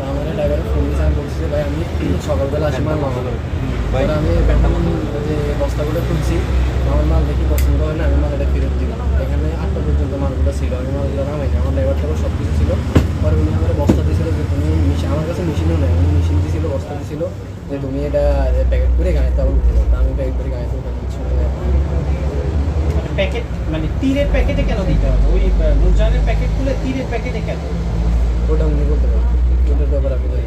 আমাদের driver phone দিয়েছে বলছি ভাই আমি সকালবেলা আসি মাল নামাবো ভাই আমি ব্যাটাম যে বস্তাগুলো খুলছি আমার মাল দেখি পছন্দ হয় না আমি মাল এটা ফেরত দিব এখানে আটটা পর্যন্ত মালগুলো ছিল আমি মালগুলো নামাই আমার ড্রাইভারটাও সব কিছু ছিল পরে উনি আমার বস্তা দিয়েছিল যে তুমি মেশিন আমার কাছে মেশিনও নেই উনি মেশিন দিয়েছিল বস্তা দিয়েছিল যে তুমি এটা প্যাকেট করে গাড়িতে আবার উঠে দাও তা আমি প্যাকেট করে গাড়িতে উঠে দিচ্ছি মানে প্যাকেট মানে তীরের প্যাকেটে কেন দিতে হবে? ওই আহ, প্যাকেট খুলে তীরের প্যাকেটে কেন? ওটা উনি বলতে পারেন ওটার ব্যাপারে আমি জানি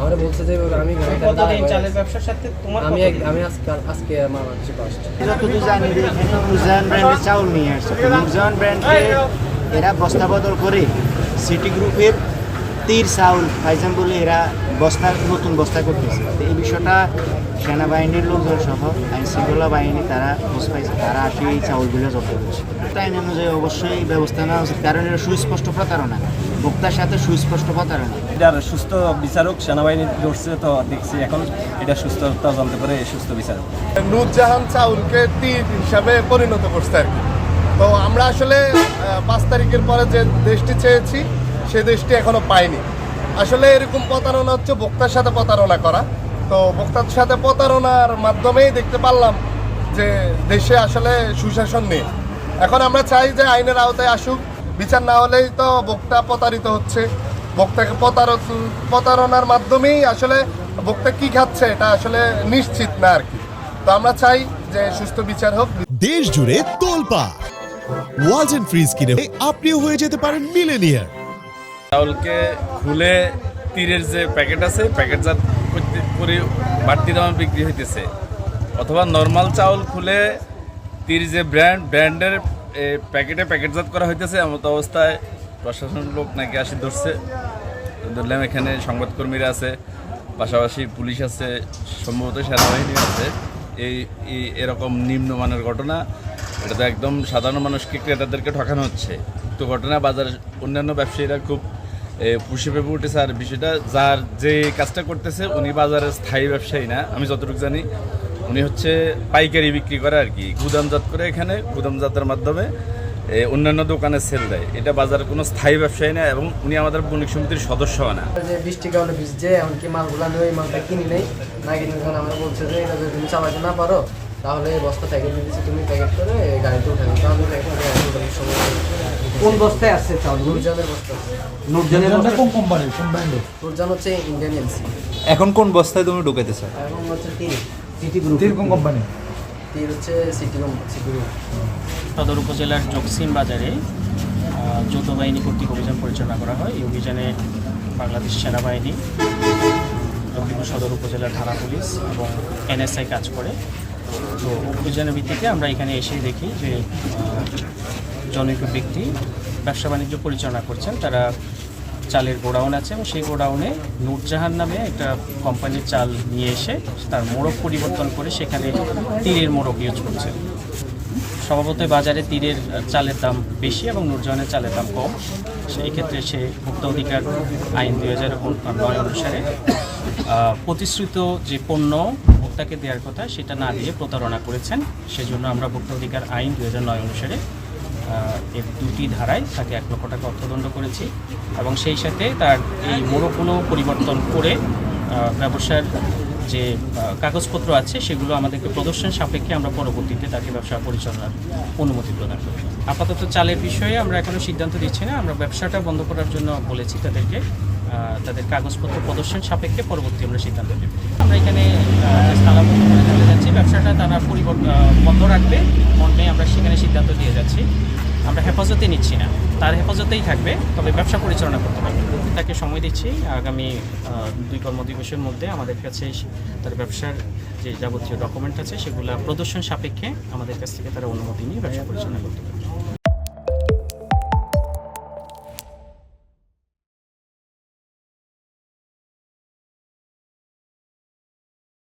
আমরা বলছে যে আমি কতদিন চালের ব্যবসার সাথে তোমার আমি আমি আজকে আজকে মাল আনছি ফার্স্ট যতটুকু জানি যে ব্র্যান্ডের চাউল নিয়ে আসছে। তো নুরজাহান ব্র্যান্ডে এরা বস্তা বদল করে সিটি গ্রুপের তীর চাউল ফাইজান বলে এরা বস্তা নতুন বস্তা করতেছে। তো এই বিষয়টা সেনাবাহিনীর লোকজন সহ আইন শৃঙ্খলা বাহিনী তারা খোঁজ পাইছে তারা আসে এই চাউলগুলো জব্দ করছে। আইন অনুযায়ী অবশ্যই ব্যবস্থা নেওয়া উচিত কারণ এটা সুস্পষ্ট প্রতারণা। ভোক্তার সাথে সুস্পষ্ট প্রতারণা। এটার সুস্থ বিচারক সেনাবাহিনী ধরছে তো দেখছি এখন এটা সুস্থ তদন্ত করে সুস্থ বিচারক। নূরজাহান চাউলকে তীর হিসাবে পরিণত করছে আর কি। তো আমরা আসলে পাঁচ তারিখের পরে যে দেশটি চেয়েছি সে দেশটি এখনও পাইনি। আসলে এরকম প্রতারণা হচ্ছে বক্তার সাথে প্রতারণা করা। তো বক্তার সাথে প্রতারণার মাধ্যমেই দেখতে পারলাম যে দেশে আসলে সুশাসন নেই। এখন আমরা চাই যে আইনের আওতায় আসুক। বিচার না হলেই তো বক্তা প্রতারিত হচ্ছে। বক্তাকে প্রতারক প্রতারণার মাধ্যমেই আসলে বক্তা কি খাচ্ছে এটা আসলে নিশ্চিত না আর কি। তো আমরা চাই যে সুস্থ বিচার হোক। দেশ জুড়ে তোলপা ওয়ালটন ফ্রিজ কিনে আপনিও হয়ে যেতে পারেন মিলেনিয়ার চাউলকে খুলে তীরের যে প্যাকেট আছে, প্যাকেটজাত করে বাড়তি দামে বিক্রি হইতেছে। অথবা নর্মাল চাউল খুলে তীর যে ব্র্যান্ড ব্র্যান্ডের প্যাকেটে প্যাকেটজাত করা হইতেছে এমত অবস্থায় প্রশাসনের লোক নাকি আসি ধরছে। ধরলাম, এখানে সংবাদকর্মীরা আছে, পাশাপাশি পুলিশ আছে, সম্ভবত সেনাবাহিনী আছে। এই এরকম নিম্নমানের ঘটনা, এটা তো একদম সাধারণ মানুষকে ক্রেতাদেরকে ঠকানো হচ্ছে। তো ঘটনা বাজার অন্যান্য ব্যবসায়ীরা খুব পুষে উঠেছে আর বিষয়টা, যার যে কাজটা করতেছে, উনি বাজারের স্থায়ী ব্যবসায়ী না, আমি যতটুকু জানি, উনি হচ্ছে পাইকারি বিক্রি করে আর কি। গুদামজাত করে এখানে, গুদামজাতের মাধ্যমে অন্যান্য দোকানে সেল দেয়। এটা বাজারের কোনো স্থায়ী ব্যবসায়ী না এবং উনি আমাদের বণিক সমিতির সদস্য না। যে বৃষ্টি কারণে ভিজছে, এমনকি মালগুলো আমি মালটা কিনি নেই। না কিনে আমরা বলছে যে, এটা যদি তুমি চালাতে না পারো তাহলে এই বস্তা প্যাকেট দিয়ে দিচ্ছি তুমি প্যাকেট করে গাড়িতে উঠে তাহলে কোন বস্তায় আছে চাউল নুরজানের বস্তা আছে। নুরজাহানের কোন কোম্পানির কোন ব্র্যান্ডের নুরজান হচ্ছে ইন্ডিয়ান এলসি এখন কোন বস্তায় তুমি ঢুকাইতে চাও? এবং হচ্ছে তীর সিটি গ্রুপ কোন কোম্পানি তীর হচ্ছে সিটি সিটি রুম সদর উপজেলার জকসিম বাজারে যৌথ বাহিনী কর্তৃক অভিযান পরিচালনা করা হয়। এই অভিযানে বাংলাদেশ সেনাবাহিনী লক্ষ্মীপুর সদর উপজেলার থানা পুলিশ এবং এনএসআই কাজ করে। তো অভিযানের ভিত্তিতে আমরা এখানে এসে দেখি যে জনৈক ব্যক্তি ব্যবসা বাণিজ্য পরিচালনা করছেন। তারা চালের গোডাউন আছে এবং সেই গোডাউনে নূরজাহান নামে একটা কোম্পানির চাল নিয়ে এসে তার মোড়ক পরিবর্তন করে সেখানে তীরের মোড়ক ইউজ করছেন স্বভাবতই বাজারে তীরের চালের দাম বেশি এবং নূরজাহানের চালের দাম কম। সেই ক্ষেত্রে সে ভোক্তা অধিকার আইন দুই হাজার নয় অনুসারে প্রতিশ্রুত যে পণ্য ভোক্তাকে দেওয়ার কথা সেটা না দিয়ে প্রতারণা করেছেন। সেজন্য আমরা ভোক্তা অধিকার আইন দু হাজার নয় অনুসারে এর দুটি ধারায় তাকে এক লক্ষ টাকা অর্থদণ্ড করেছি এবং সেই সাথে তার এই মোড়কগুলো পরিবর্তন করে ব্যবসার যে কাগজপত্র আছে সেগুলো আমাদেরকে প্রদর্শন সাপেক্ষে আমরা পরবর্তীতে তাকে ব্যবসা পরিচালনার অনুমতি প্রদান করি। আপাতত চালের বিষয়ে আমরা এখনও সিদ্ধান্ত দিচ্ছি না। আমরা ব্যবসাটা বন্ধ করার জন্য বলেছি তাদেরকে। তাদের কাগজপত্র প্রদর্শন সাপেক্ষে পরবর্তী আমরা সিদ্ধান্ত নেব। আমরা এখানে স্থানাবদ্ধ করে চলে যাচ্ছি। ব্যবসাটা তারা পরিবর্তন বন্ধ রাখবে। মর্মে আমরা সেখানে সিদ্ধান্ত দিয়ে যাচ্ছি। আমরা হেফাজতে নিচ্ছি না। তার হেফাজতেই থাকবে, তবে ব্যবসা পরিচালনা করতে পারবে তাকে সময় দিচ্ছি। আগামী দুই কর্মদিবসের মধ্যে আমাদের কাছে তার ব্যবসার যে যাবতীয় ডকুমেন্ট আছে, সেগুলো প্রদর্শন সাপেক্ষে আমাদের কাছ থেকে তারা অনুমতি নিয়ে ব্যবসা পরিচালনা করতে পারবে।